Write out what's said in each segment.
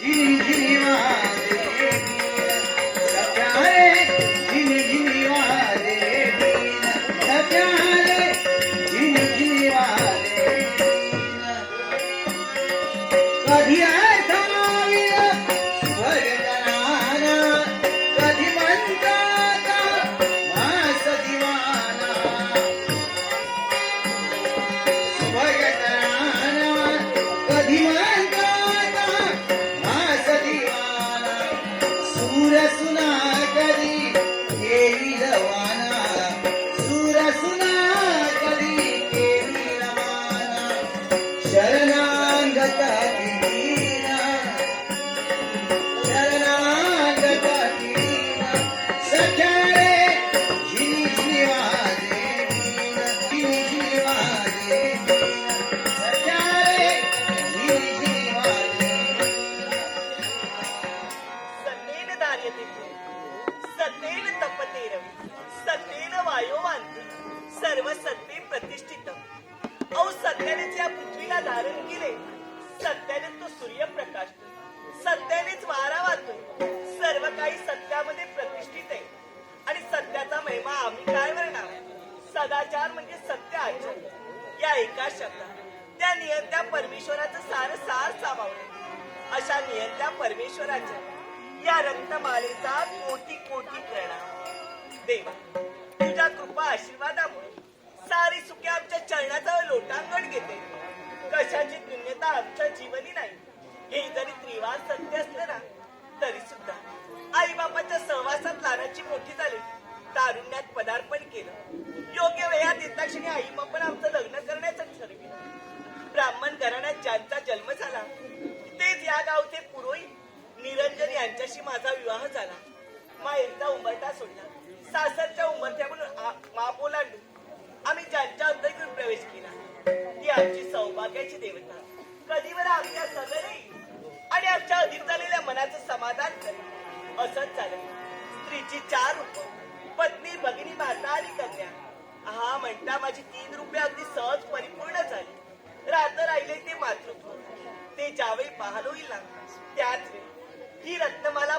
ঝিরি ঝিরি মহাদেবী सारी सुखे आमच्या चरणाचा लोटांगण घेते. कशाची तुल्यता आमच्या जीवनी नाही? हे जरी त्रिवार सत्य असलं ना तरी सुद्धा आई बापाच्या सहवासात लहानाची मोठी झाली. तारुण्यात पदार्पण केलं. योग्य वयात येता क्षणी आई बापानं आमचं लग्न करण्याचं ठरविलं. ब्राह्मण घराण्यात ज्यांचा जन्म झाला तेच या गावचे पुरोहित निरंजन यांच्याशी माझा विवाह झाला. माहेरचा उंबरटा सोडला. सासरच्या उंबरठ्याकडून आ- माप ओलांडून आम्ही ज्यांच्या अंतर्गत प्रवेश केला ती आमची सौभाग्याची देवता. कधी मला आमच्या सगळे आणि आमच्या अधिक झालेल्या मनाचं समाधान करेल असंच झालं स्त्रीची चार रूप पत्नी भगिनी माता आणि कन्या. हा म्हणता माझी तीन रुपये अगदी सहज परिपूर्ण झाली. राहतं राहिले ते मातृत्व. ते ज्यावेळी पाहलो येईल ना त्याच वेळी. ही रत्नमाला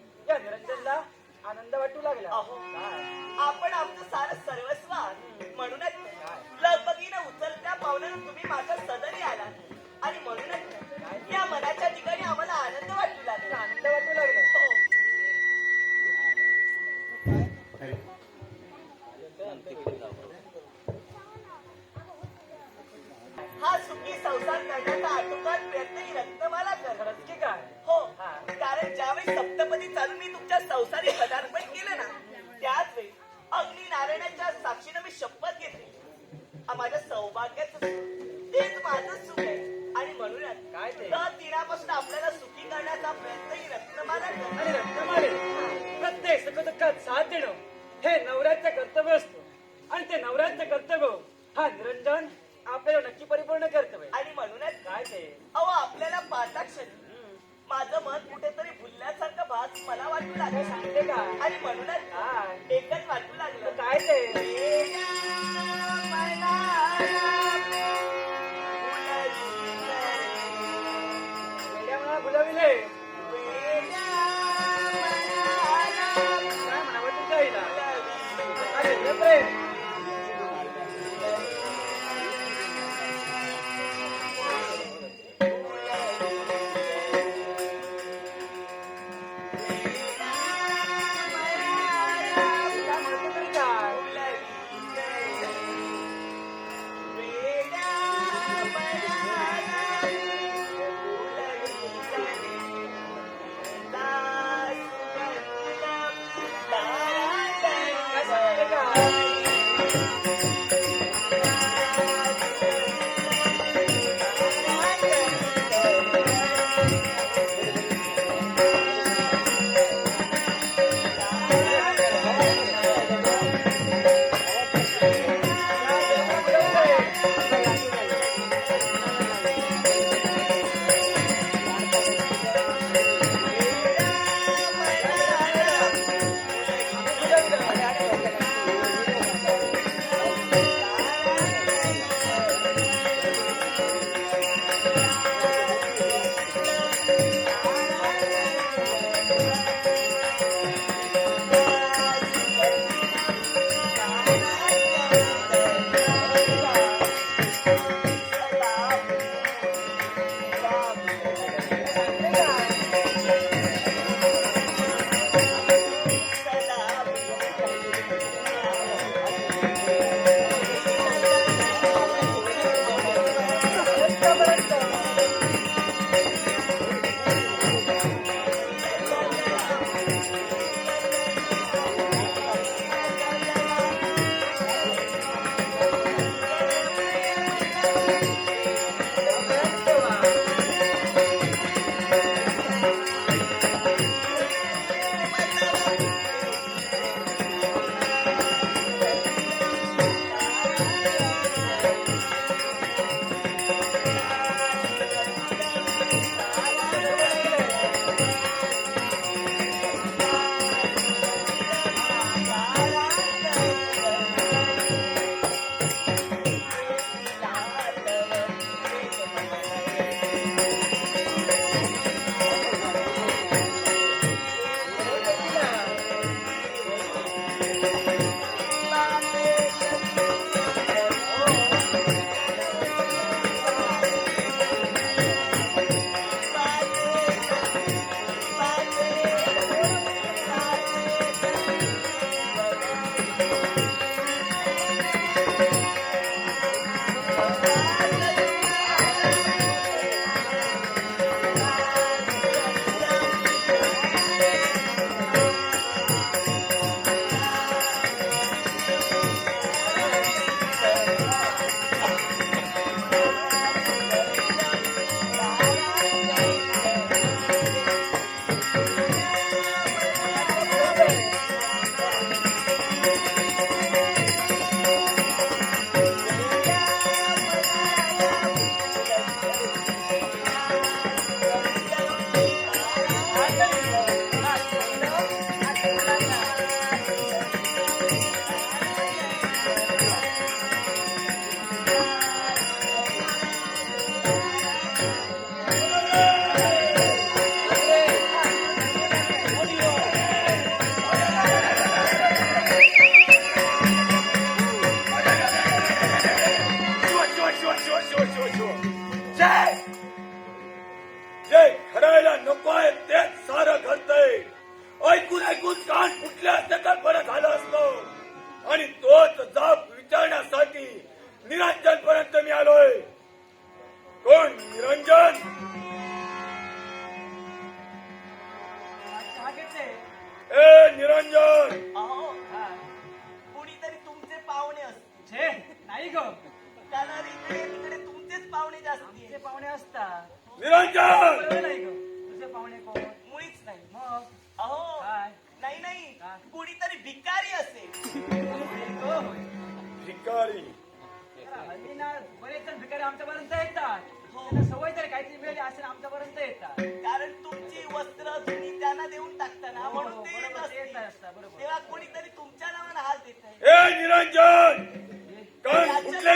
या निरंजनला आनंद वाटू लागला अहो. आपण आमचं सारं सर्वस्व. म्हणूनच लगबगीनं उचलत्या पावलानं तुम्ही माझ्या सदनी आला आणि म्हणूनच या मनाच्या ठिकाणी आम्हाला आनंद वाटू लागला आनंद वाटू लागला हो. हा सुखी संसार करण्याचा आटोकाट प्रयत्न ही रक्तमाला कर खरंच की हा. कारण ज्यावेळी सप्तपदी चालून मी तुमच्या संसारी पदार्पण केलं ना त्याच वेळी अग्नी नारायणाच्या साक्षीनं मी शपथ घेतली. माझ्या सौभाग्याचं तेच माझं सुख आहे. आणि म्हणूनच काय ते? दर दिनापासून आपल्याला सुखी करण्याचा प्रयत्न ही रत्नमाला आणि रक्तमाले प्रत्येक सुखदुःखात साथ देणं हे नवऱ्याचं कर्तव्य असतं. आणि ते नवऱ्याचं कर्तव्य हा निरंजन आपल्याला नक्की परिपूर्ण कर्तव्य. आणि म्हणूनच काय ते? अहो आपल्याला पाहता क्षणी माझं मन कुठेतरी भुलल्यासारखं भास मला वाटू लागलं सांगते काय आणि म्हणूनच काय एकच वाटू लागलं. काय ते? वेड्या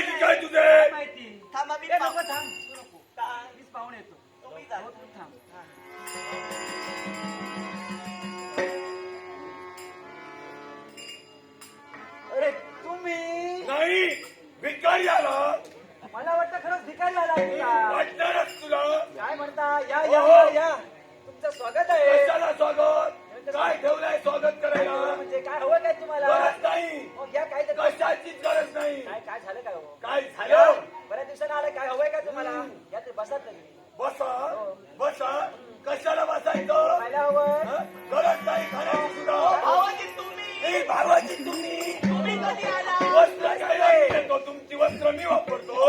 की काय तुझे? काय माहिती? थांबा मी थांब. म्हणजे काय हवं काय तुम्हाला? गरज नाही. मग या काय ते- कशाचीच गरज नाही. काय काय झालं काय हो? काय झालं? बऱ्याच दिवसानं आलं काय हवंय का तुम्हाला? या ते बसा तरी. बसा बसा. कशाला बसायचं? खायला हवं हं? गरज नाही सुद्धा. भावाजी तुम्ही. ए भावाची तुम्ही. तुम्ही कधी आला? वस्त्र घ्यायला येतो तुमची वस्त्र मी वापरतो.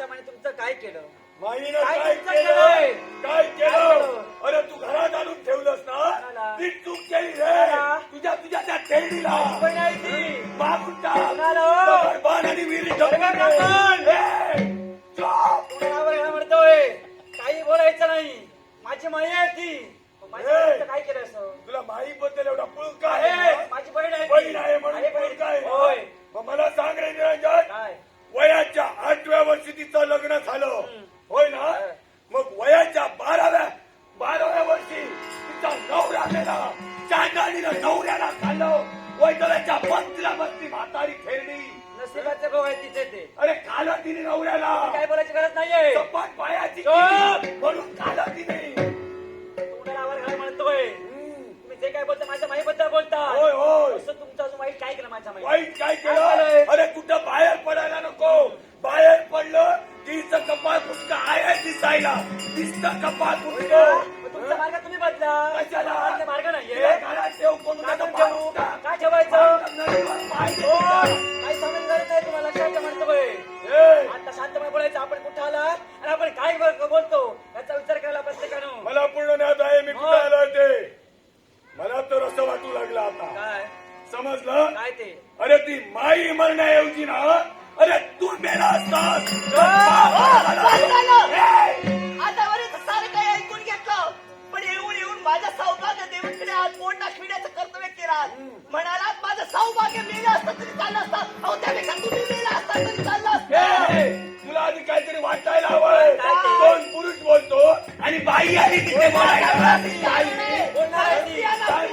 माने तुमचं काय केलं माईनं काय काय तुमचं केलं केलंय? काय काय केलं केलं? अरे तू घरात आणून ठेवलंस ना कोणाला? ती चूक केली रे कोणाला? तुझ्या तुझ्या त्या खेळणीला बहीण आहे ती मागून टाक कोणाला हो? आणि म्हणतोय काही बोलायचं नाही माझी माई आहे ती माझ्या ए! काय केलं असं तुला माई बद्दल एवढा पुळका आहे? माझी बहीण आहे ती. बहीण आहे म्हणून. पुळका आहे? होय मग मला सांग रे निरंजन काय वयाच्या आठव्या वर्षी तिचं लग्न झालं. होय ना. मग वयाच्या बाराव्या बाराव्या वर्षी तिचा नवरा गेला चांदाणीनं नवऱ्याला खाल्लं वैतव्याच्या पंचला बसली म्हातारी खेळली नशिबाचे भाऊ आहे तिचे ते अरे खालं तिने नवऱ्याला काय बोलायची गरज नाहीये पायाची! केली, म्हणून खालं तिने आवाज घाला म्हणतोय. तुम्ही जे काय बोलता माझ्या माईबद्दल बोलता. होय होय. असं तुमचं अजून वाईट काय केलं माझ्या माई वाईट काय काय केलंय? केलं अरे कुठं बाहेर पडायला नको. बाहेर पडलं तिचं कपाळ फुटका आहे दिसायला. दिसतं कपाळ तुमचा फुटलं मार्ग तुम्ही बदला. कशाला? मार्ग मार्ग नाहीये. घरात ठेव कोण काय ठेवू? काय ठेवायचं? हो, तिला. काही समज गरज नाही तुम्हाला. लक्षात म्हणतोय ए, आता शांतपणे बोलायचं. आपण कुठं आलात? आणि आपण काय बोल- बोलतो? याचा विचार करायला प्रत्येकानं. मला पूर्ण ज्ञात आहे मी कुठे? आलोय ते? मला तर असं वाटू लागलं आता काय समजलं काय ते अरे ती माई मरण्याऐवजी ना अरे तू मेला असतास झालं, झालं. ए, आतापर्यंत सारं काही ऐकून घेतलं पण येऊन येऊन माझ्या सौभाग्य देवीकडे आज पोट दाखविण्याचं कर्तव्य केलं म्हणाला माझं सौभाग्य मेलं असतं तरी चाललं असतं. अहो त्यापेक्षा तुम्ही मेला असता तरी चाललं असतं. तुला आधी काहीतरी वाटायला ते? दोन पुरुष बोलतो आणि बाई आली तिथे बोलायला. काय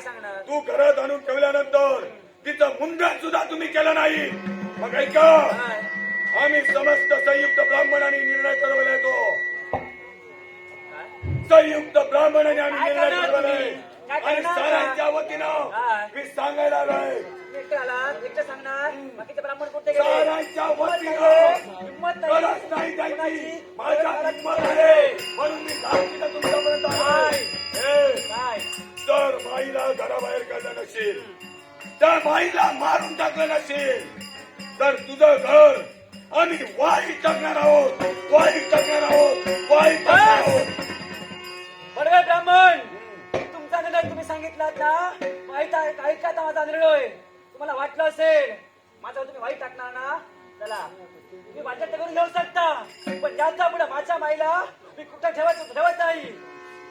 सांगणार? तू घरात आणून ठेवल्यानंतर तिचं मुंडन सुद्धा तुम्ही केलं नाही. मग ऐका? आम्ही समस्त संयुक्त ब्राह्मणांनी निर्णय ठरवलाय तो? संयुक्त ब्राह्मणाने आम्ही निर्णय ठरवलाय आणि? साऱ्यांच्या वतीनं? मी सांगायला आलोय. साऱ्यांच्या वतीनं गरज नाही माझ्या. आहे. म्हणून मी तुमच्यापर्यंत. जर माईला घराबाहेर काढलं नसेल त्या माईला मारून टाकलं नसेल तर तुझं घर आम्ही वाईट टाकणार आहोत वाईट टाकणार आहोत वाईट टाकणार आहोत. बडवे ब्राह्मण? तुमचा निर्णय तुम्ही सांगितलात ना माहीत आहे ऐका आता माझा निर्णय. तुम्हाला वाटलं असेल माझा तुम्ही वाईट टाकणार ना? चला. तुम्ही माझ्या करून घेऊ शकता. पण याचा पुढे माझ्या माईला. मी कुठं ठेवत ठेवत नाही.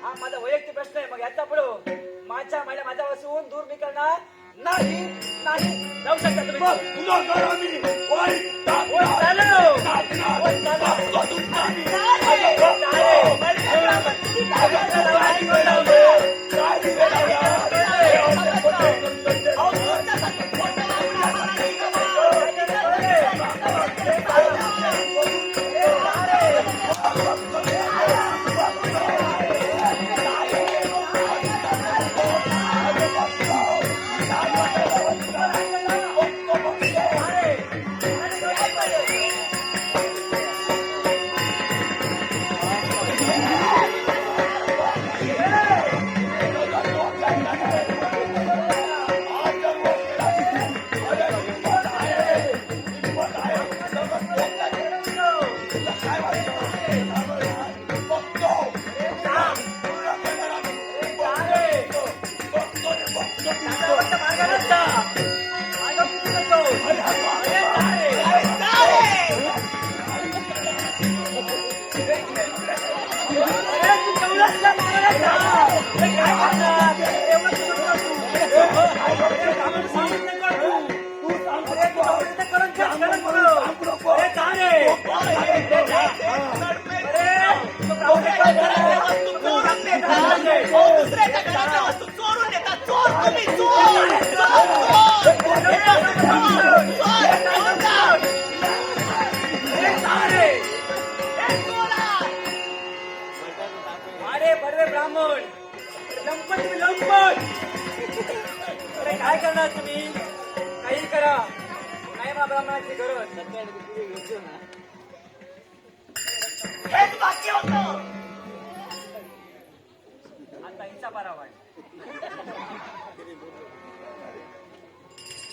हा माझा वैयक्तिक प्रश्न आहे मग याचा पुढे माझ्या माईला माझ्यापासून दूर मी करणार नाही नाही जाऊ शकता तुम्ही मग तुझं घर आम्ही. टाकणार. तुमचा आम्ही. चालेल, काय लावले? काय लावले? हे. अहो, तुमच्यासाठी अरे बडवे ब्राह्मण. लंपट तुम्ही लंपट अरे काय करणार तुम्ही? काही करा. नाही मा ब्राह्मणाची गरज. हेच वाक्य होतं. आता हिचा पारावा आहे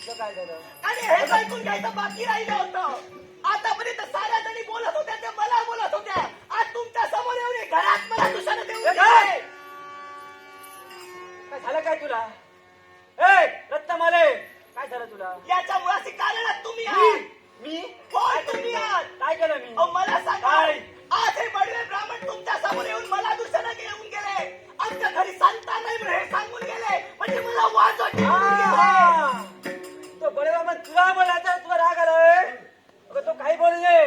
काय झालं आणि हेच ऐकून घ्यायचं बाकी राहिलं होतं आतापर्यंत साऱ्या जणी बोलत होत्या त्या मला बोलत होत्या आज तुमच्यासमोर येऊन घरात मला दुसरं देऊन काय? झालं काय तुला ए रत्तमाले काय झालं तुला याच्या तो बडे बाबा तुला बोलायचा तुला राग आलाय? अगं तो काही बोलले.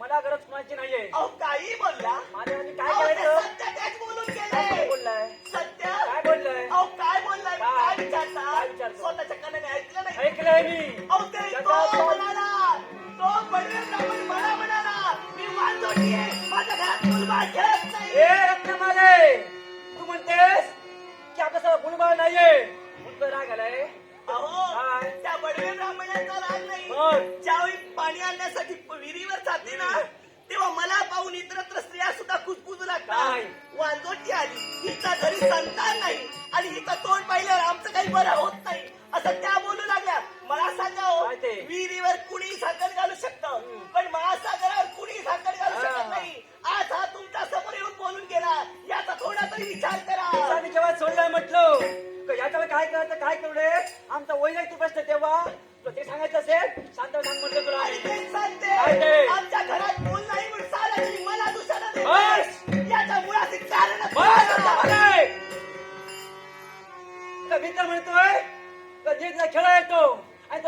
मला गरज कोणाची नाहीये. अहो काही बोलला? माझ्या मी काय अहो, ते करायचं सत्य तेच बोलून काय गेले. बोललाय? सत्य? काय बोललाय? अहो काय बोललाय? काय? काय काय? विचारता? विचारतो? स्वतःच्या कानाने ऐकलं नाही. ऐकलंय मी. अहो ते तो तो- म्हणाला. तो बडवे ब्राह्मण मला म्हणाला मी वांजोटी आहे माझ्या घरात मुलगा खेळत नाही. ए रत्नमाले तू म्हणतेस? না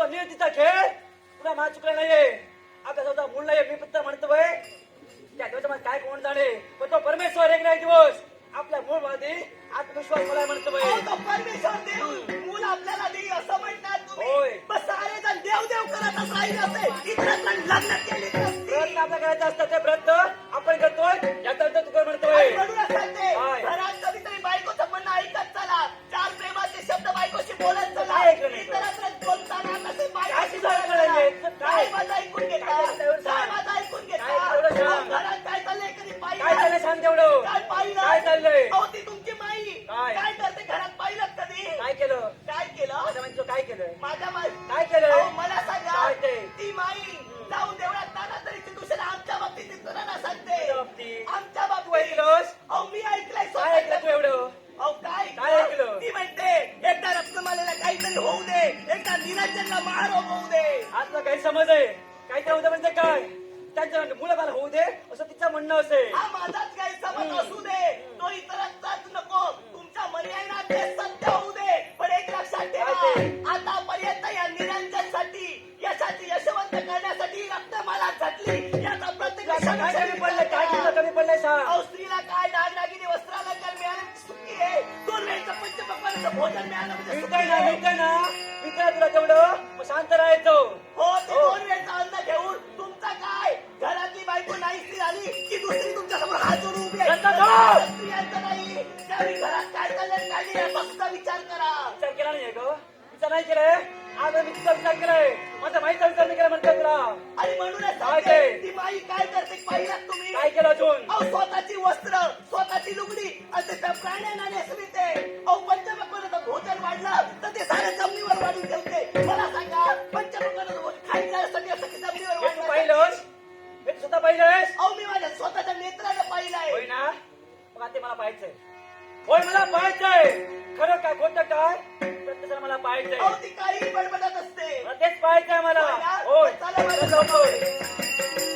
आणि तो नियतीचा खेळ. तुला मला चुकला नाहीये. स्वतः मूळ नाहीये मी फक्त म्हणतोय त्या दिवसामध्ये काय कोण जाणे पण तो परमेश्वर एक नाही दिवस. आपल्या मूळमध्ये आत्मविश्वास मला म्हणतोय परमेश्वर देव. मूल आपल्याला देईल असं म्हणतात होय. सारे जण देव देव करत असते. लग्न केले प्रयत्न आपला करायचा असतात ते प्रयत्न आपण करतोय. याचा अर्थ तू म्हणतोय? घरात कधीतरी बायकोचं म्हणणं ऐकत चला. चार प्रेमाचे शब्द बायकोशी बोलत चला. काय काय चाललंय? तुमची माई. काय? करते? घरात पाहिलं कधी? काय केलं? काय केलं? म्हणजे काय केलंय? माझ्या माई. काय अहो, मला सांगा ते? माई जाऊन देवळात नाना तरी दुसऱ्या आमच्या बाबतीत सांगते आता समज आहे. स्त्रियांचं नाही त्यावेळी घरात काय चाललंय काय नाही याचा सुद्धा विचार करा विचार केला नाहीये ग विचार नाही केलाय आज मी तुझा विचार केलाय माझा विचार नाही केला म्हणतोय तुला आणि म्हणूनच सांगते, ते? बाई काय करते पाहिलात तुम्ही काय केलं अजून अहो स्वतःची वस्त्र स्वतःची लुगडी आणि त्या प्राण्यांना नेसविते अहो पंचमकवानाचं भोजन वाढलं तर ते सारे जमिनीवर वाढून ठेवते मला सांगा पंचमकवानाचं भोजन खायच्यासाठी असं की जमिनीवर वाढलं पाहिलंस? हे तू स्वतः पाहिलंस? अहो मी माझ्या स्वतःच्या नेत्रानं पाहिलंय. होय ना? ते मला पाहायचंय. होय मला पाहायचंय. खरं काय खोटं काय? प्रत्येकाला मला पाहायचंय. अहो ती काही बडबडत असते. तेच पाहायचंय मला. होय. ना? होय चला लवकर.